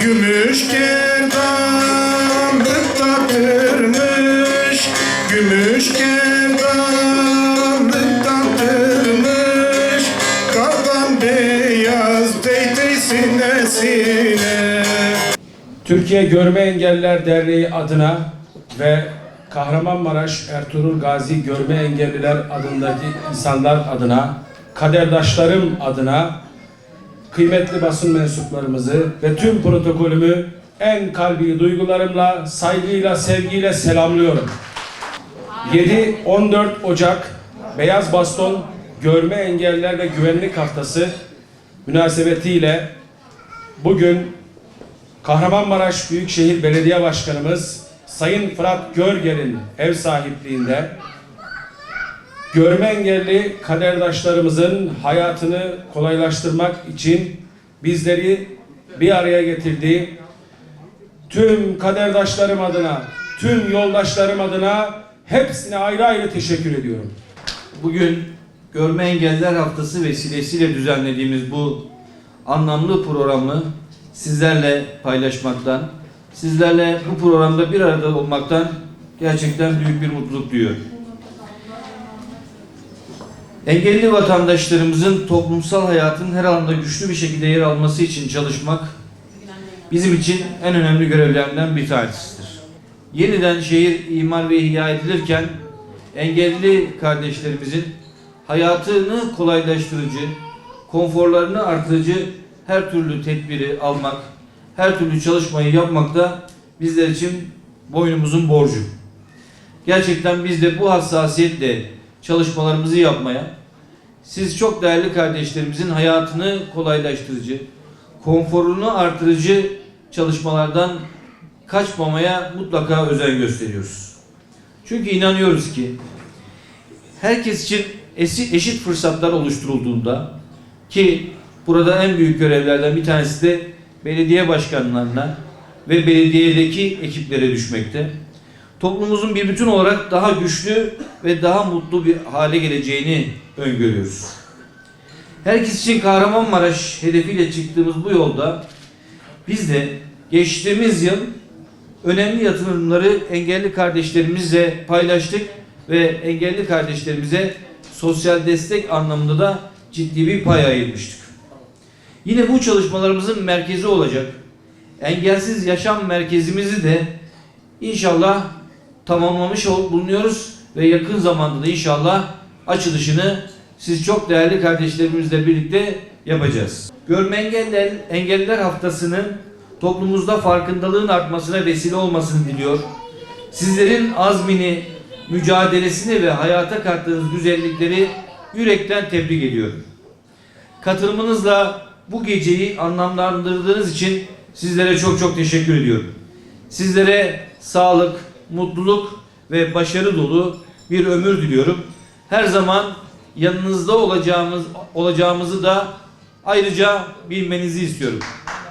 Gümüş gerdanlıkta kırmış. Gümüş gerdanlıktan kırmış. Kardan beyaz değdeysin sine. Türkiye Görme Engelliler Derneği adına ve Kahramanmaraş Ertuğrul Gazi Görme Engelliler adındaki insanlar adına, kaderdaşlarım adına kıymetli basın mensuplarımızı ve tüm protokolümü en kalbi duygularımla, saygıyla, sevgiyle selamlıyorum. 7-14 Ocak Beyaz Baston Görme Engelliler ve Güvenlik Haftası münasebetiyle bugün Kahramanmaraş Büyükşehir Belediye Başkanımız Sayın Fırat Görgel'in ev sahipliğinde görme engelli kaderdaşlarımızın hayatını kolaylaştırmak için bizleri bir araya getirdiği tüm kaderdaşlarım adına, tüm yoldaşlarım adına hepsine ayrı ayrı teşekkür ediyorum. Bugün Görme Engelliler Haftası vesilesiyle düzenlediğimiz bu anlamlı programı sizlerle paylaşmaktan, sizlerle bu programda bir arada olmaktan gerçekten büyük bir mutluluk duyuyorum. Engelli vatandaşlarımızın toplumsal hayatın her alanda güçlü bir şekilde yer alması için çalışmak bizim için en önemli görevlerinden bir tanesidir. Yeniden şehir imar ve ihya edilirken engelli kardeşlerimizin hayatını kolaylaştırıcı, konforlarını artırıcı her türlü tedbiri almak, her türlü çalışmayı yapmak da bizler için boynumuzun borcu. Gerçekten biz de bu hassasiyetle çalışmalarımızı yapmaya, siz çok değerli kardeşlerimizin hayatını kolaylaştırıcı, konforunu artırıcı çalışmalardan kaçmamaya mutlaka özen gösteriyoruz. Çünkü inanıyoruz ki herkes için eşit fırsatlar oluşturulduğunda ki burada en büyük görevlerden bir tanesi de belediye başkanlarına ve belediyedeki ekiplere düşmekte. Toplumumuzun bir bütün olarak daha güçlü ve daha mutlu bir hale geleceğini öngörüyoruz. Herkes için Kahramanmaraş hedefiyle çıktığımız bu yolda biz de geçtiğimiz yıl önemli yatırımları engelli kardeşlerimizle paylaştık ve engelli kardeşlerimize sosyal destek anlamında da ciddi bir pay ayırmıştık. Yine bu çalışmalarımızın merkezi olacak engelsiz yaşam merkezimizi de inşallah tamamlamış bulunuyoruz ve yakın zamanda da inşallah açılışını siz çok değerli kardeşlerimizle birlikte yapacağız. Görme engeller, engelliler haftasının toplumumuzda farkındalığın artmasına vesile olmasını diliyor. Sizlerin azmini, mücadelesini ve hayata kattığınız güzellikleri yürekten tebrik ediyorum. Katılımınızla bu geceyi anlamlandırdığınız için sizlere çok çok teşekkür ediyorum. Sizlere sağlık, mutluluk ve başarı dolu bir ömür diliyorum. Her zaman yanınızda olacağımız olacağımızı da ayrıca bilmenizi istiyorum.